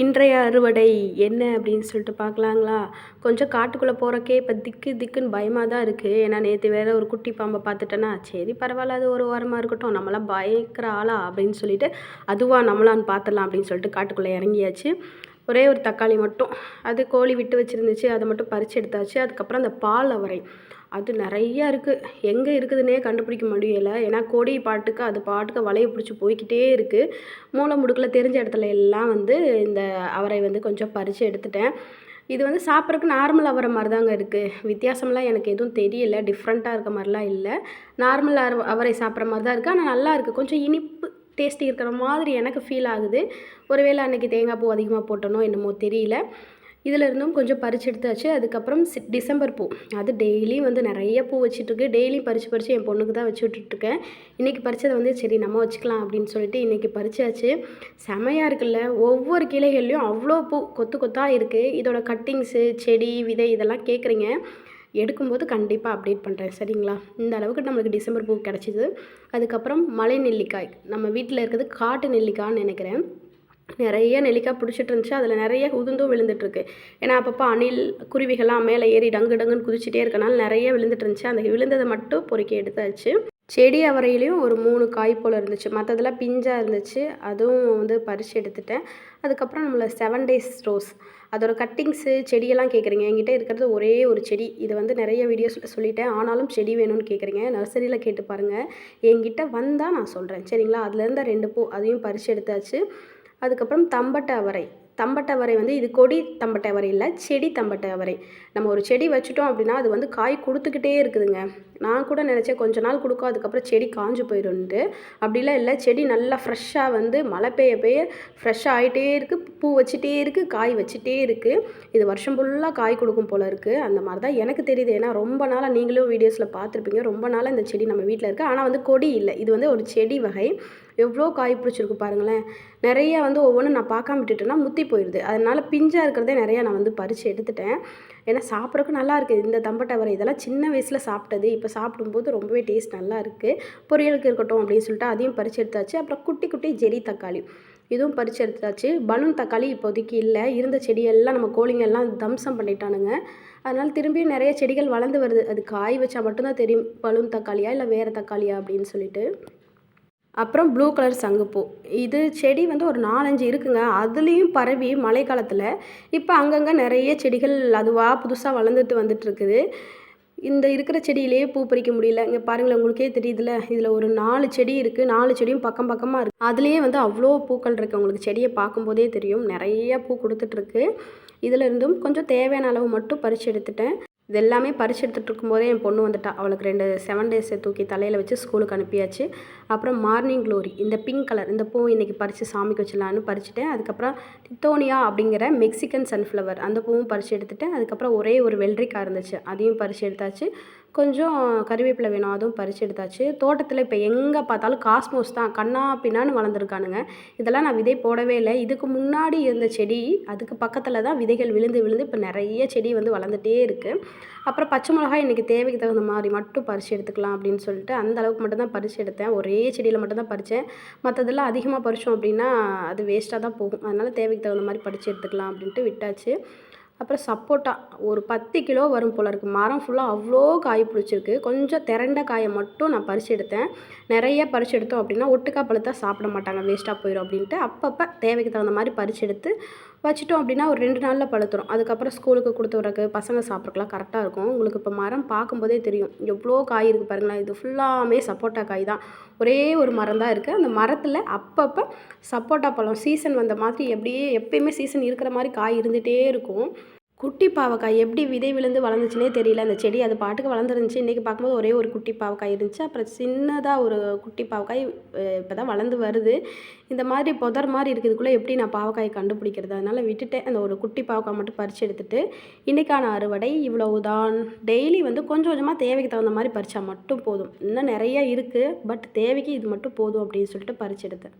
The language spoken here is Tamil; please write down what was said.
இன்றைய அறுவடை என்ன அப்படின்னு சொல்லிட்டு பார்க்கலாங்களா? கொஞ்சம் காட்டுக்குள்ளே போகிறக்கே இப்போ திக்கு திக்குன்னு பயமாக தான் இருக்குது ஏன்னா நேற்று வேறு ஒரு குட்டி பாம்பை பார்த்துட்டேன்னா சரி பரவாயில்ல அது ஒரு வாரமாக இருக்கட்டும். நம்மளாம் பயக்கிற ஆளா அப்படின்னு சொல்லிட்டு அதுவாக நம்மளான்னு பார்த்துடலாம் அப்படின்னு சொல்லிட்டு காட்டுக்குள்ளே இறங்கியாச்சு. ஒரே ஒரு தக்காளி மட்டும். அது கோழி விட்டு வச்சுருந்துச்சு. அதை மட்டும் பறித்து எடுத்தாச்சு. அதுக்கப்புறம் அந்த பால் அவரை. அது நிறையா இருக்குது எங்கே இருக்குதுன்னே கண்டுபிடிக்க முடியலை. ஏன்னா கொடி பாட்டுக்கு அது பாட்டுக்கு வலையை பிடிச்சி போய்க்கிட்டே இருக்குது மூளை முடுக்கில் தெரிஞ்ச இடத்துல எல்லாம் வந்து இந்த அவரை வந்து கொஞ்சம் பறித்து எடுத்துட்டேன். இது வந்து சாப்பிட்றதுக்கு நார்மல் அவரை மாதிரி தாங்க இருக்குது வித்தியாசம்லாம் எனக்கு எதுவும் தெரியல. டிஃப்ரெண்ட்டாக இருக்க மாதிரிலாம் இல்லை. நார்மல் அவரை சாப்பிட்ற மாதிரி தான் இருக்குது ஆனால் நல்லா இருக்குது கொஞ்சம் இனிப்பு டேஸ்ட்டி இருக்கிற மாதிரி எனக்கு ஃபீல் ஆகுது. ஒருவேளை அன்றைக்கி தேங்காய் பூ அதிகமாக போட்டனோ என்னமோ தெரியல. இதில் இருந்தும் கொஞ்சம் பறித்து எடுத்தாச்சு. அதுக்கப்புறம் சி டிசம்பர் பூ. அது டெய்லியும் வந்து நிறைய பூ வச்சிட்ருக்கு டெய்லியும் பறித்து பறித்து என் பொண்ணுக்கு தான் வச்சு விட்டுட்ருக்கேன் இன்றைக்கி பறித்ததை வந்து சரி நம்ம வச்சுக்கலாம் அப்படின்னு சொல்லிட்டு இன்றைக்கி பறிச்சாச்சு. செமையாக இருக்குல்ல? ஒவ்வொரு கிளைகள்லையும் அவ்வளோ பூ கொத்து கொத்தாக இருக்குது இதோட கட்டிங்ஸு செடி விதை இதெல்லாம் கேட்குறீங்க. எடுக்கும்போது கண்டிப்பாக அப்டேட் பண்ணுறேன் சரிங்களா? இந்த அளவுக்கு நம்மளுக்கு டிசம்பர் பூ கிடச்சிது. அதுக்கப்புறம் மலை நெல்லிக்காய். நம்ம வீட்டில் இருக்கிறது காட்டு நெல்லிக்காய்னு நினைக்கிறேன். நிறைய நெல்லிக்காய் பிடிச்சிட்டு இருந்துச்சு. அதில் நிறைய உதுந்தும் விழுந்துட்டுருக்கு. ஏன்னா அப்பப்போ அணில் குருவிகள்லாம் மேலே ஏறி டங்கு டங்குன்னு குதிச்சிட்டே இருக்கனால நிறைய விழுந்துட்டு இருந்துச்சு. அந்த விழுந்ததை மட்டும் பொறுக்கி எடுத்தாச்சு. செடி அவரையிலையும் ஒரு மூணு காய் போல் இருந்துச்சு. மற்றதெல்லாம் பிஞ்சாக இருந்துச்சு. அதுவும் வந்து பறித்து எடுத்துட்டேன். அதுக்கப்புறம் நம்மளை செவன் டேஸ் ரோஸ் அதோட கட்டிங்ஸு செடியெல்லாம் கேட்குறீங்க என்கிட்ட இருக்கிறது ஒரே ஒரு செடி. இது வந்து நிறைய வீடியோஸில் சொல்லிட்டேன். ஆனாலும் செடி வேணும்னு கேட்குறீங்க நர்சரியில் கேட்டு பாருங்கள் என்கிட்ட வந்தால் நான் சொல்கிறேன் சரிங்களா? அதுலேருந்து ரெண்டு பூ அதையும் பறித்து எடுத்தாச்சு. அதுக்கப்புறம் தம்பட்டை அவரை தம்பட்டை அவரை வந்து இது கொடி தம்பட்டை அவரை இல்லை செடி தம்பட்டை அவரை நம்ம ஒரு செடி வச்சுட்டோம் அப்படின்னா அது வந்து காய் கொடுத்துக்கிட்டே இருக்குதுங்க. நான் கூட நினச்சேன் கொஞ்ச நாள் கொடுக்கும் அதுக்கப்புறம் செடி காஞ்சு போயிடும்ட்டு அப்படிலாம் இல்லை செடி நல்லா ஃப்ரெஷ்ஷாக வந்து மழை பெய்ய பெய்ய ஃப்ரெஷ்ஷாக ஆகிட்டே இருக்குது பூ வச்சுட்டே இருக்குது காய் வச்சுட்டே இருக்குது இது வருஷம் ஃபுல்லாக காய் கொடுக்கும் போல் இருக்குது அந்த மாதிரி தான் எனக்கு தெரியுது. ஏன்னா ரொம்ப நாளாக நீங்களும் வீடியோஸில் பார்த்துருப்பீங்க. ரொம்ப நாளாக இந்த செடி நம்ம வீட்டில் இருக்குது ஆனால் வந்து கொடி இல்லை. இது வந்து ஒரு செடி வகை. எவ்வளோ காய் பிடிச்சிருக்கு பாருங்களேன். நிறைய வந்து ஒவ்வொன்றும் நான் பார்க்காம விட்டுட்டேன்னா முத்தி போயிடுது. அதனால் பிஞ்சாக இருக்கிறதே நிறையா நான் வந்து பறித்து எடுத்துட்டேன். ஏன்னா சாப்பிட்றதுக்கு நல்லா இருக்குது. இந்த தம்பட்டை வரை இதெல்லாம் சின்ன வயசில் சாப்பிட்டது. இப்போ சாப்பிடும்போது ரொம்பவே டேஸ்ட் நல்லா இருக்குது பொரியலுக்கு இருக்கட்டும் அப்படின்னு சொல்லிட்டு அதையும் பறித்து எடுத்தாச்சு. அப்புறம் குட்டி குட்டி ஜெரி தக்காளி. இதுவும் பறித்து எடுத்தாச்சு. பலூன் தக்காளி இப்போதைக்கு இல்லை. இருந்த செடியெல்லாம் நம்ம கோழிங்கெல்லாம் தம்சம் பண்ணிட்டானுங்க. அதனால் திரும்பியும் நிறைய செடிகள் வளர்ந்து வருது. அது காய் வச்சா மட்டும்தான் தெரியும். பலூன் தக்காளியா இல்லை வேறு தக்காளியா அப்படின்னு சொல்லிட்டு. அப்புறம் ப்ளூ கலர் சங்குப்பூ. இது செடி வந்து ஒரு நாலஞ்சு இருக்குங்க. அதுலேயும் பரவி மழை காலத்தில் இப்போ அங்கங்கே நிறைய செடிகள் அதுவாக புதுசாக வளர்ந்துட்டு வந்துட்டுருக்குது. இந்த இருக்கிற செடியிலேயே பூ பறிக்க முடியல. இங்கே பாருங்களேன் உங்களுக்கே தெரியுதுல. இதில் ஒரு நாலு செடி இருக்குது நாலு செடியும் பக்கம் பக்கமாக இருக்குது அதுலேயே வந்து அவ்வளோ பூக்கள் இருக்குது உங்களுக்கு செடியை பார்க்கும்போதே தெரியும். நிறைய பூ கொடுத்துட்ருக்கு இதில் இருந்தும் கொஞ்சம் தேவையான அளவு மட்டும் பறித்து எடுத்துட்டேன். இது எல்லாமே பறிச்சு எடுத்துகிட்டு இருக்கும்போதே என் பொண்ணு வந்துட்டா. அவளுக்கு ரெண்டு செவன் டேஸை தூக்கி தலையில் வச்சு ஸ்கூலுக்கு அனுப்பியாச்சு. அப்புறம் மார்னிங் க்ளோரி இந்த பிங்க் கலர் இந்த பூ இன்றைக்கி பறித்து சாமிக்கு வச்சிடலான்னு பறிச்சுட்டேன். அதுக்கப்புறம் தித்தோனியா அப்படிங்கிற மெக்சிகன் சன்ஃப்ளவர் அந்த பூவும் பறித்து எடுத்துட்டேன். அதுக்கப்புறம் ஒரே ஒரு வெள்ளரிக்காய் இருந்துச்சு. அதையும் பறித்து எடுத்தாச்சு. கொஞ்சம் கறிவேப்பிலை வேணும் அதுவும் பறித்து எடுத்தாச்சு. தோட்டத்தில் இப்போ எங்கே பார்த்தாலும் காஸ்மோஸ் தான். கண்ணா பின்னான்னு வளர்ந்துருக்கானுங்க. இதெல்லாம் நான் விதை போடவே இல்லை. இதுக்கு முன்னாடி இருந்த செடி அதுக்கு பக்கத்தில் தான் விதைகள் விழுந்து விழுந்து இப்போ நிறைய செடி வந்து வளர்ந்துட்டே இருக்குது அப்புறம் பச்சை மிளகாய் இன்றைக்கி தேவைக்கு தகுந்த மாதிரி மட்டும் பறித்து எடுத்துக்கலாம் அப்படின்னு சொல்லிட்டு அந்த அளவுக்கு மட்டும்தான் பறித்து எடுத்தேன். ஒரே செடியில் மட்டும்தான் பறித்தேன் மற்றதெல்லாம் அதிகமாக பறித்தோம் அப்படின்னா அது வேஸ்ட்டாக தான் போகும். அதனால் தேவைக்கு தகுந்த மாதிரி பறித்து எடுத்துக்கலாம் அப்படின்ட்டு விட்டாச்சு. அப்புறம் சப்போட்டா. ஒரு பத்து கிலோ வரும் போல் இருக்குது மரம் ஃபுல்லாக அவ்வளோ காய் பிடிச்சிருக்கு. கொஞ்சம் திரண்ட காயை மட்டும் நான் பறித்து எடுத்தேன். நிறைய பறித்து எடுத்தோம் அப்படின்னா ஒட்டுக்கா பழுத்தா சாப்பிட மாட்டாங்க. வேஸ்ட்டாக போயிடும் அப்படின்ட்டு அப்பப்போ தேவைக்கு தகுந்த மாதிரி பறித்து எடுத்து வச்சுட்டோம் அப்படின்னா ஒரு ரெண்டு நாளில் பழுத்துரும். அதுக்கப்புறம் ஸ்கூலுக்கு கொடுத்து வரக்கு பசங்க சாப்பிட்றக்கெலாம் கரெக்டாக இருக்கும். உங்களுக்கு இப்போ மரம் பார்க்கும்போதே தெரியும். எவ்வளோ காய் இருக்குது பாருங்களேன். இது ஃபுல்லாமே சப்போட்டா காய் தான். ஒரே ஒரு மரம் தான் இருக்குது அந்த மரத்தில் அப்பப்போ சப்போட்டா பழம் சீசன் வந்த மாதிரி எப்படியே எப்பயுமே சீசன் இருக்கிற மாதிரி காய் இருந்துகிட்டே இருக்கும். குட்டி பாவக்காய் எப்படி விதை விழுந்து வளர்ந்துச்சுனே தெரியல. அந்த செடி அது பாட்டுக்கு வளர்ந்துருந்துச்சு. இன்றைக்கி பார்க்கும்போது ஒரே ஒரு குட்டி பாவக்காய் இருந்துச்சு. அப்புறம் சின்னதாக ஒரு குட்டி பாவக்காய் இப்போ தான் வளர்ந்து வருது. இந்த மாதிரி புதர் மாதிரி இருக்கிறதுக்குள்ளே எப்படி நான் பாவக்காயை கண்டுபிடிக்கிறது? அதனால் விட்டுட்டேன். அந்த ஒரு குட்டி பாவக்காய் மட்டும் பறித்து எடுத்துட்டு இன்றைக்கான அறுவடை இவ்வளவு தான் டெய்லி வந்து கொஞ்சம் கொஞ்சமாக தேவைக்கு தகுந்த மாதிரி பறித்தா மட்டும் போதும். இன்னும் நிறையா இருக்குது பட் தேவைக்கு இது மட்டும் போதும் அப்படின்னு சொல்லிட்டு பறித்து எடுத்தேன்.